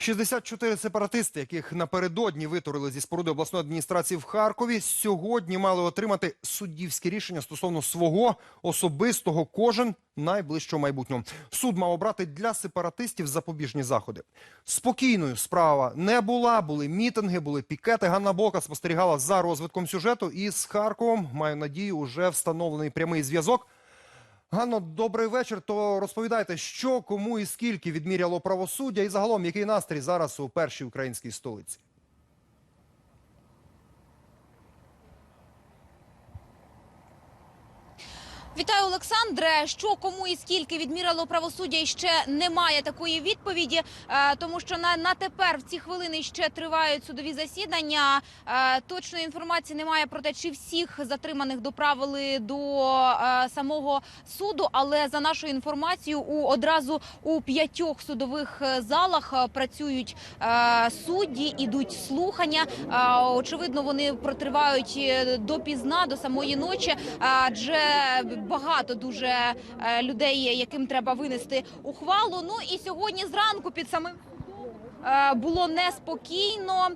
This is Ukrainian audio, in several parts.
64 сепаратисти, яких напередодні витурили зі споруди обласної адміністрації в Харкові, сьогодні мали отримати суддівське рішення стосовно свого особистого кожен найближчого майбутнього. Суд мав обрати для сепаратистів запобіжні заходи. Спокійною справа не була. Були мітинги, були пікети. Ганна Бока спостерігала за розвитком сюжету. І з Харковом маю надію, уже встановлений прямий зв'язок. Ганно, добрий вечір. То розповідайте, що кому і скільки відміряло правосуддя, і загалом який настрій зараз у першій українській столиці. Вітаю, Олександре. Що кому і скільки відміряло правосуддя, і ще немає такої відповіді, е, тому що на, на тепер в ці хвилини ще тривають судові засідання. Е, Точної інформації немає про те, чи всіх затриманих доправили до е, самого суду. Але за нашою інформацією, у одразу у п'ятьох судових залах працюють судді, ідуть слухання. Очевидно, вони протривають допізна до самої ночі, адже багато дуже е, людей, яким треба винести ухвалу. Ну і сьогодні зранку під самим е, було неспокійно.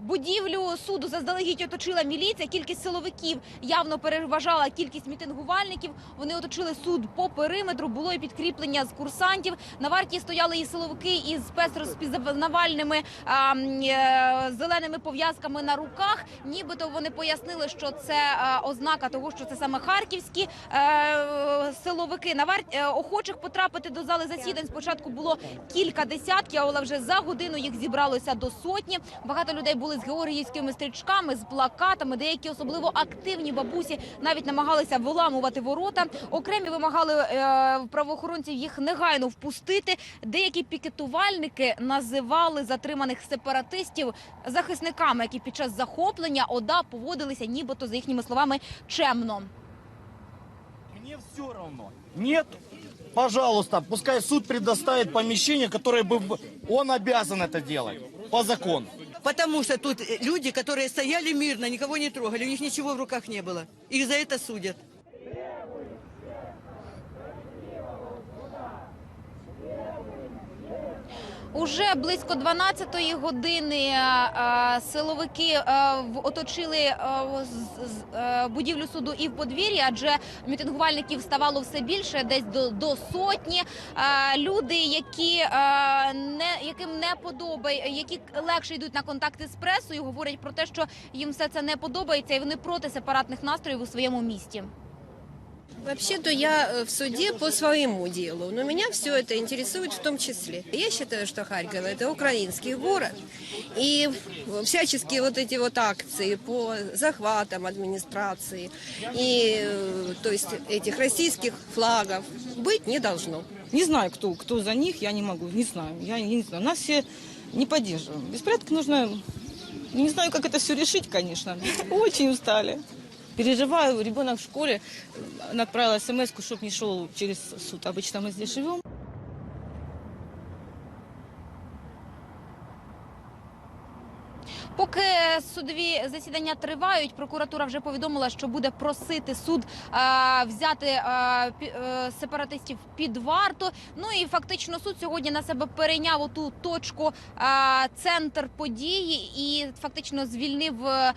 Будівлю суду заздалегідь оточила міліція. Кількість силовиків явно переважала кількість мітингувальників. Вони оточили суд по периметру. Було і підкріплення з курсантів. На варті стояли і силовики із спецрозпізнавальними а, е, зеленими пов'язками на руках. Нібито вони пояснили, що це ознака того, що це саме харківські е, силовики. На варті е, охочих потрапити до зали засідань спочатку було кілька десятків, але вже за годину їх зібралося до сотні. Багато людей були з георгіївськими стрічками, з плакатами. Деякі особливо активні бабусі навіть намагалися виламувати ворота. Окремі вимагали е, правоохоронців їх негайно впустити. Деякі пікетувальники називали затриманих сепаратистів захисниками, які під час захоплення ОДА поводилися, нібито за їхніми словами, чемно. Мне все равно. Нет, пожалуйста, пускай суд предоставит помещение, которое бы он обязан это делать по закону Потому что тут э, люди, которые стояли мирно, никого не трогали, у них ничего в руках не было. Их за это судят. Уже близько 12-ї години е, силовики е, оточили е, е, будівлю суду і в подвір'ї, адже мітингувальників ставало все більше, десь до, сотні. Люди, які не яким не подобає, які легше йдуть на контакти з пресою, говорять про те, що їм все це не подобається, і вони проти сепаратних настроїв у своєму місті. Вообще-то я э, в суде по своему делу, но меня все это интересует в том числе. Я считаю, что Харьков это украинский город, и всяческие вот эти вот акции по захватам администрации и, э, то есть, этих российских флагов быть не должно. Не знаю, кто, кто за них, я не могу, не знаю. Я не знаю. Нас все не поддерживаем. Беспорядок нужно... Не знаю, как это все решить, конечно. Очень устали. Переживаю, ребенок в школе э, отправила смс чтобы не шел через суд. Обычно мы здесь живем. Поки судові засідання тривають, прокуратура вже повідомила, що буде просити суд е, взяти е, пі- е, сепаратистів під варту. Ну і фактично суд сьогодні на себе перейняв оту точку е, центр події і фактично звільнив е,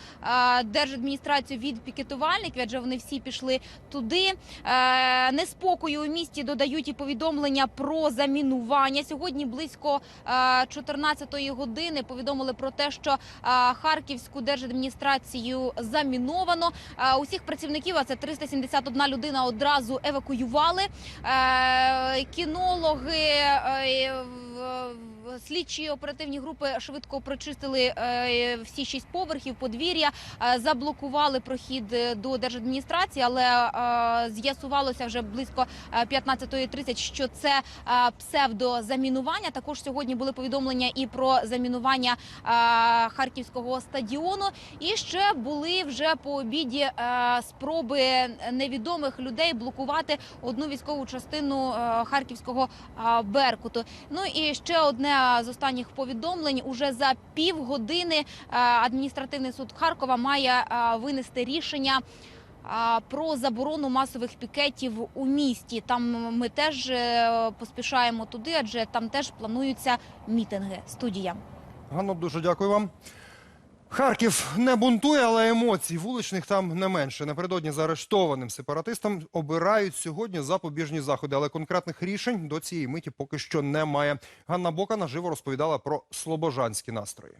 держадміністрацію від пікетувальників, адже вони всі пішли туди. Е, неспокою у місті додають і повідомлення про замінування. Сьогодні близько е, 14-ї години повідомили про те, що е, Харківську держадміністрацію заміновано. Е, Усіх працівників, а це 371 людина, одразу евакуювали. Е, Кінологи. Слідчі оперативні групи швидко прочистили е, всі шість поверхів подвір'я, е, заблокували прохід е, до держадміністрації, але з'ясувалося вже близько е, 15.30, що це псевдозамінування. Також сьогодні були повідомлення і про замінування харківського стадіону. І ще були вже по обіді спроби невідомих людей блокувати одну військову частину харківського Беркуту. Ну і ще одне з останніх повідомлень: уже за півгодини е, адміністративний суд Харкова має е, винести рішення. про заборону масових пікетів у місті. Там ми теж е, поспішаємо туди, адже там теж плануються мітинги. Студія. Ганно, дуже дякую вам. Харків не бунтує, але емоцій вуличних там не менше. Напередодні заарештованим сепаратистам обирають сьогодні запобіжні заходи, але конкретних рішень до цієї миті поки що немає. Ганна Бока наживо розповідала про слобожанські настрої.